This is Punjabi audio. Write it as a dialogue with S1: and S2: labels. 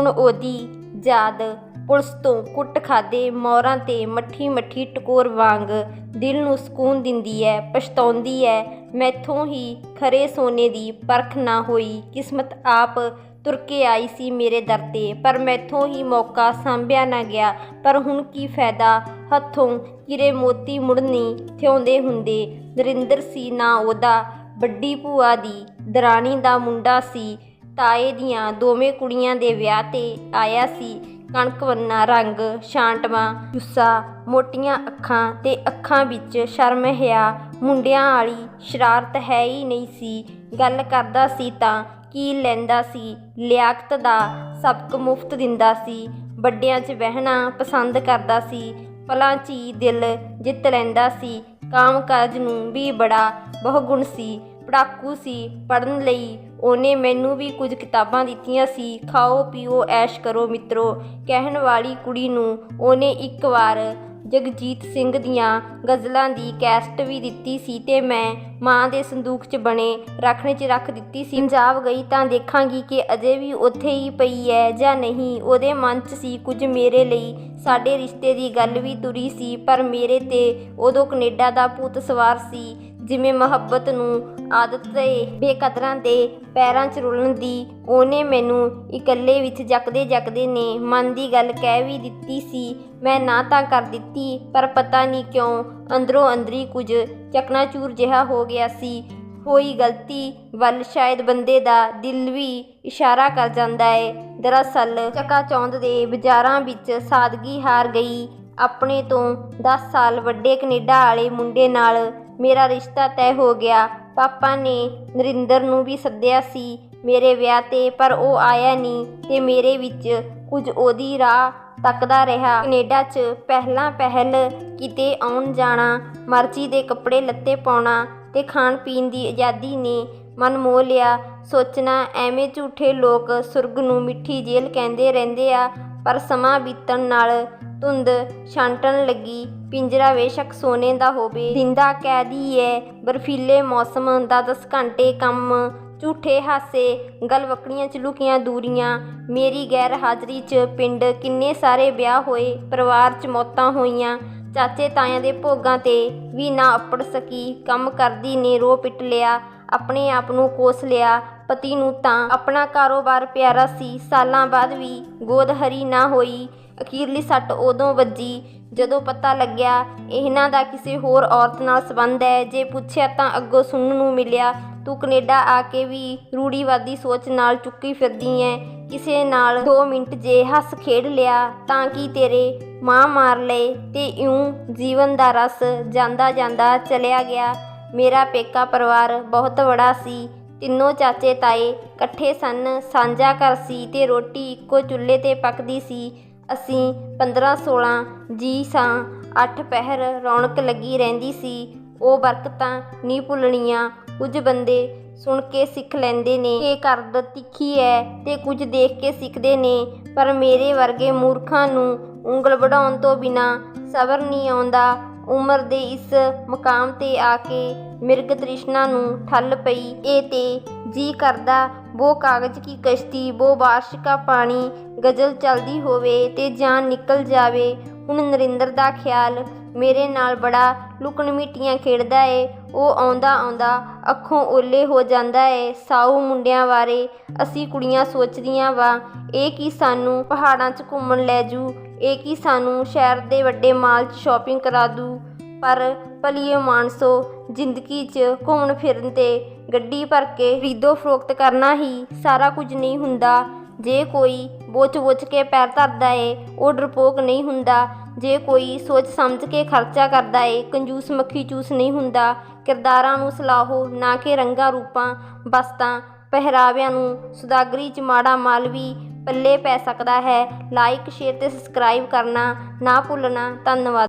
S1: ਹੁਣ ਉਹਦੀ ਯਾਦ ਪੁਲਿਸ ਤੋਂ ਕੁੱਟ ਖਾਦੇ ਮੌਰਾਂ ਤੇ ਮੱਠੀ ਮੱਠੀ ਟਕੋਰ ਵਾਂਗ ਦਿਲ ਨੂੰ ਸਕੂਨ ਦਿੰਦੀ ਐ, ਪਛਤਾਉਂਦੀ ਐ, ਮੈਥੋਂ ਹੀ ਖਰੇ ਸੋਨੇ ਦੀ ਪਰਖ ਨਾ ਹੋਈ, ਕਿਸਮਤ ਆਪ ਤੁਰ ਕੇ ਆਈ ਸੀ ਮੇਰੇ ਦਰ ਤੇ, ਪਰ ਮੈਥੋਂ ਹੀ ਮੌਕਾ ਸਾਂਭਿਆ ਨਾ ਗਿਆ, ਪਰ ਹੁਣ ਕੀ ਫਾਇਦਾ ਹੱਥੋਂ ਕਿਰੇ ਮੋਤੀ ਮੁੜਨੀ ਥਿਉਂਦੇ ਹੁੰਦੇ, ਨਰਿੰਦਰ ਸੀ ਨਾ ਉਹਦਾ, ਵੱਡੀ ਭੂਆ ਦੀ ਦਰਾਣੀ ਦਾ ਮੁੰਡਾ ਸੀ ਤਾਏ ਦੀਆਂ ਦੋਵੇਂ ਕੁੜੀਆਂ ਦੇ ਵਿਆਹ ਤੇ ਆਇਆ ਸੀ ਕਣਕ ਵੰਨਾ ਰੰਗ ਸ਼ਾਂਟਵਾ ਜੁੱਸਾ ਮੋਟੀਆਂ ਅੱਖਾਂ ਤੇ ਅੱਖਾਂ ਵਿੱਚ ਸ਼ਰਮ ਹਿਆ। ਮੁੰਡਿਆਂ ਵਾਲੀ ਸ਼ਰਾਰਤ ਹੈ ਹੀ ਨਹੀਂ ਸੀ। ਗੱਲ ਕਰਦਾ ਸੀ ਤਾਂ ਕੀ ਲੈਂਦਾ ਸੀ? ਲਿਆਕਤ ਦਾ ਸਬਕ ਮੁਫਤ ਦਿੰਦਾ ਸੀ। ਵੱਡਿਆਂ 'ਚ ਬਹਿਣਾ ਪਸੰਦ ਕਰਦਾ ਸੀ। ਪਲਾਂ 'ਚ ਹੀ ਦਿਲ ਜਿੱਤ ਲੈਂਦਾ ਸੀ। ਕਾਮ-ਕਾਜ ਨੂੰ ਵੀ ਬੜਾ ਬਹੁਗੁਣ ਸੀ। ਪੜਾਕੂ ਸੀ। ਪੜਨ ਲਈ ਉਹਨੇ ਮੈਨੂੰ ਵੀ ਕੁਝ ਕਿਤਾਬਾਂ ਦਿੱਤੀਆਂ ਸੀ। ਖਾਓ, ਪੀਓ, ਐਸ਼ ਕਰੋ ਮਿੱਤਰੋ, ਕਹਿਣ ਵਾਲੀ ਕੁੜੀ ਨੂੰ ਉਹਨੇ ਇੱਕ ਵਾਰ ਜਗਜੀਤ ਸਿੰਘ ਦੀਆਂ ਗਜ਼ਲਾਂ ਦੀ ਕੈਸਟ ਵੀ ਦਿੱਤੀ ਸੀ ਤੇ ਮੈਂ ਮਾਂ ਦੇ ਸੰਦੂਕ 'ਚ ਬਣੇ ਰੱਖਣੇ 'ਚ ਰੱਖ ਦਿੱਤੀ ਸੀ। ਪੰਜਾਬ ਗਈ ਤਾਂ ਦੇਖਾਂਗੀ ਕਿ ਅਜੇ ਵੀ ਉੱਥੇ ਹੀ ਪਈ ਹੈ ਜਾਂ ਨਹੀਂ। ਉਹਦੇ ਮਨ 'ਚ ਸੀ ਕੁਝ ਮੇਰੇ ਲਈ। ਸਾਡੇ ਰਿਸ਼ਤੇ ਦੀ ਗੱਲ ਵੀ ਤੁਰੀ ਸੀ, ਪਰ ਮੇਰੇ ਤੇ ਉਦੋਂ ਕੈਨੇਡਾ ਦਾ ਭੂਤ ਸਵਾਰ ਸੀ, ਜਿਵੇਂ ਮੁਹੱਬਤ ਨੂੰ ਆਦਤ ਤੇ ਬੇਕਦਰਾਂ ਦੇ ਪੈਰਾਂ 'ਚ ਰੁਲਣ ਦੀ, ਉਹਨੇ ਮੈਨੂੰ ਇਕੱਲੇ ਵਿੱਚ ਜਕਦੇ ਜਕਦੇ ਨੇ ਮਨ ਦੀ ਗੱਲ ਕਹਿ ਵੀ ਦਿੱਤੀ ਸੀ, ਮੈਂ ਨਾ ਤਾਂ ਕਰ ਦਿੱਤੀ, ਪਰ ਪਤਾ ਨਹੀਂ ਕਿਉਂ ਅੰਦਰੋਂ ਅੰਦਰੀ ਕੁਝ ਚਕਨਾਚੂਰ ਜਿਹਾ ਹੋ ਗਿਆ ਸੀ। ਹੋਈ ਗਲਤੀ ਵੱਲ ਸ਼ਾਇਦ ਬੰਦੇ ਦਾ ਦਿਲ ਵੀ ਇਸ਼ਾਰਾ ਕਰ ਜਾਂਦਾ ਏ। ਦਰਅਸਲ ਚਕਾਚੌਂਦ ਦੇ ਬਾਜ਼ਾਰਾਂ ਵਿੱਚ ਸਾਦਗੀ ਹਾਰ ਗਈ। ਆਪਣੇ ਤੋਂ 10 ਸਾਲ ਵੱਡੇ ਕੈਨੇਡਾ ਵਾਲੇ ਮੁੰਡੇ ਨਾਲ ਮੇਰਾ ਰਿਸ਼ਤਾ ਤੈਅ ਹੋ ਗਿਆ। ਪਾਪਾ ਨੇ ਨਰਿੰਦਰ ਨੂੰ ਵੀ ਸੱਦਿਆ ਸੀ ਮੇਰੇ ਵਿਆਹ ਤੇ, ਪਰ ਉਹ ਆਇਆ ਨਹੀਂ ਤੇ ਮੇਰੇ ਵਿੱਚ ਕੁਝ ਉਹਦੀ ਰਾਹ ਤੱਕਦਾ ਰਿਹਾ। ਕੈਨੇਡਾ 'ਚ ਪਹਿਲਾਂ ਪਹਿਲ ਕਿਤੇ ਆਉਣ ਜਾਣਾ, ਮਰਜ਼ੀ ਦੇ ਕੱਪੜੇ ਲੱਤੇ ਪਾਉਣਾ ਤੇ ਖਾਣ ਪੀਣ ਦੀ ਆਜ਼ਾਦੀ ਨੇ ਮਨ ਮੋਹ ਲਿਆ। ਸੋਚਣਾ ਐਵੇਂ ਝੂਠੇ ਲੋਕ ਸੁਰਗ ਨੂੰ ਮਿੱਠੀ ਜੇਲ੍ਹ ਕਹਿੰਦੇ ਰਹਿੰਦੇ ਆ, ਪਰ ਸਮਾਂ ਬੀਤਣ ਨਾਲ ਧੁੰਦ ਛਾਂਟਣ ਲੱਗੀ। ਪਿੰਜਰਾ ਬੇਸ਼ੱਕ ਸੋਨੇ ਦਾ ਹੋਵੇ ਜ਼ਿੰਦਾ ਕੈਦੀ ਐ ਬਰਫੀਲੇ ਮੌਸਮ ਦਾ 10 ਘੰਟੇ ਕੰਮ, ਝੂਠੇ ਹਾਸੇ ਗਲਵਕੜੀਆਂ ਚ ਲੁਕੀਆਂ ਦੂਰੀਆਂ, ਮੇਰੀ ਗੈਰ ਹਾਜ਼ਰੀ ਚ ਪਿੰਡ ਕਿੰਨੇ ਸਾਰੇ ਵਿਆਹ ਹੋਏ, ਪਰਿਵਾਰ ਚ ਮੌਤਾਂ ਹੋਈਆਂ, ਚਾਚੇ ਤਾਇਆਂ ਦੇ ਭੋਗਾਂ ਤੇ ਵੀ ਨਾ ਅਪੜ ਸਕੀ, ਕੰਮ ਕਰਦੀ ਨੇ ਰੋ ਪਿੱਟ ਲਿਆ, ਆਪਣੇ ਆਪ ਨੂੰ ਕੋਸ ਲਿਆ, ਪਤੀ ਨੂੰ ਤਾਂ ਆਪਣਾ ਕਾਰੋਬਾਰ ਪਿਆਰਾ ਸੀ, ਸਾਲਾਂ ਬਾਅਦ ਵੀ ਗੋਦ ਹਰੀ ਨਾ ਹੋਈ, ਅਖੀਰਲੀ ਸੱਟ ਉਦੋਂ ਵੱਜੀ ਜਦੋਂ ਪਤਾ ਲੱਗਿਆ ਇਹਨਾਂ ਦਾ ਕਿਸੇ ਹੋਰ ਔਰਤ ਨਾਲ ਸੰਬੰਧ ਹੈ, ਜੇ ਪੁੱਛਿਆ ਤਾਂ ਅੱਗੋਂ ਸੁਣਨ ਨੂੰ ਮਿਲਿਆ, ਤੂੰ ਕੈਨੇਡਾ ਆ ਕੇ ਵੀ ਰੂੜੀਵਾਦੀ ਸੋਚ ਨਾਲ ਚੁੱਕੀ ਫਿਰਦੀ ਐ, ਕਿਸੇ ਨਾਲ 2 ਮਿੰਟ ਜੇ ਹੱਸ ਖੇਡ ਲਿਆ ਤਾਂ ਕੀ ਤੇਰੇ ਮਾਂ ਮਾਰ ਲਏ ਤੇ ਇਉਂ ਜੀਵਨ ਦਾ ਰਸ ਜਾਂਦਾ ਜਾਂਦਾ ਚਲਿਆ ਗਿਆ। ਮੇਰਾ ਪੇਕਾ ਪਰਿਵਾਰ ਬਹੁਤ ਬੜਾ ਸੀ, ਤਿੰਨੋਂ ਚਾਚੇ ਤਾਏ ਇਕੱਠੇ ਸਨ, ਸਾਂਝਾ ਘਰ ਸੀ ਤੇ ਰੋਟੀ ਇੱਕੋ ਚੁੱਲ੍ਹੇ ਤੇ ਪੱਕਦੀ ਸੀ। ਅਸੀਂ 15 16 ਜੀ ਸਾਂ, ਅੱਠ ਪਹਿਰ ਰੌਣਕ ਲੱਗੀ ਰਹਿੰਦੀ ਸੀ। ਉਹ ਬਰਕਤਾਂ ਨਹੀਂ ਭੁੱਲਣੀਆਂ, ਕੁਝ ਬੰਦੇ ਸੁਣ ਕੇ ਸਿੱਖ ਲੈਂਦੇ ਨੇ। ਕਿ ਕਰਦ ਤਿੱਖੀ ਹੈ ਤੇ ਕੁਝ ਦੇਖ ਕੇ ਸਿੱਖਦੇ ਨੇ। ਪਰ ਮੇਰੇ ਵਰਗੇ ਮੂਰਖਾਂ ਨੂੰ ਉਂਗਲ ਵਢਾਉਣ ਤੋਂ ਬਿਨਾ ਸਬਰ ਨਹੀਂ ਆਉਂਦਾ। ਉਮਰ ਦੇ ਇਸ ਮਕਾਮ ਤੇ ਆ ਕੇ ਮਿਰਗ ਤ੍ਰਿਸ਼ਨਾ ਨੂੰ ਠੱਲ ਪਈ। ਇਹ ਤੇ ਜੀ ਕਰਦਾ। ਬੋ ਕਾਗਜ਼ ਕੀ ਕਸ਼ਤੀ ਬੋ ਬਾਰਿਸ਼ ਕਾ ਪਾਣੀ, ਗਜ਼ਲ ਚੱਲਦੀ ਹੋਵੇ ਤੇ ਜਾਨ ਨਿਕਲ ਜਾਵੇ। ਹੁਣ ਨਰਿੰਦਰ ਦਾ ਖਿਆਲ ਮੇਰੇ ਨਾਲ ਬੜਾ ਲੁਕਣ ਮਿੱਟੀਆਂ ਖੇਡਦਾ ਏ। ਉਹ ਆਉਂਦਾ ਆਉਂਦਾ ਅੱਖੋਂ ਓਲੇ ਹੋ ਜਾਂਦਾ ਏ। ਸਾਊ ਮੁੰਡਿਆਂ ਬਾਰੇ ਅਸੀਂ ਕੁੜੀਆਂ ਸੋਚਦੀਆਂ ਵਾ। ਇਹ ਕੀ ਸਾਨੂੰ ਪਹਾੜਾਂ 'ਚ ਘੁੰਮਣ ਲੈ ਜੂ? ਇਹ ਕੀ ਸਾਨੂੰ ਸ਼ਹਿਰ ਦੇ ਵੱਡੇ ਮਾਲ 'ਚ ਸ਼ਾਪਿੰਗ ਕਰਾ ਦੂ? ਪਰ ਭਲੀਏ ਮਾਨਸੋ, ਜ਼ਿੰਦਗੀ 'ਚ ਘੁੰਮਣ ਫਿਰਨ ਤੇ ਗੱਡੀ ਭਰ ਕੇ ਖਰੀਦੋ ਫਰੋਖਤ ਕਰਨਾ ਹੀ ਸਾਰਾ ਕੁਝ ਨਹੀਂ ਹੁੰਦਾ। ਜੇ ਕੋਈ ਬੋਚ ਬੋਚ ਕੇ ਪੈਰ ਧਰਦਾ ਏ, ਉਹ ਡਰਪੋਕ ਨਹੀਂ ਹੁੰਦਾ। ਜੇ ਕੋਈ ਸੋਚ ਸਮਝ ਕੇ ਖਰਚਾ ਕਰਦਾ ਏ, ਕੰਜੂਸ ਮੱਖੀ ਚੂਸ ਨਹੀਂ ਹੁੰਦਾ। ਕਿਰਦਾਰਾਂ ਨੂੰ ਸਲਾਹੋ, ਨਾ ਕਿ ਰੰਗਾਂ ਰੂਪਾਂ ਬਸਤਾਂ ਪਹਿਰਾਵਿਆਂ ਨੂੰ ਸੁਦਾਗਰੀ ਚ ਮਾੜਾ ਮਾਲ ਵੀ ਪੱਲੇ ਪੈ ਸਕਦਾ ਹੈ। ਲਾਈਕ ਸ਼ੇਅਰ ਤੇ ਸਬਸਕ੍ਰਾਈਬ ਕਰਨਾ ਨਾ ਭੁੱਲਣਾ। ਧੰਨਵਾਦ।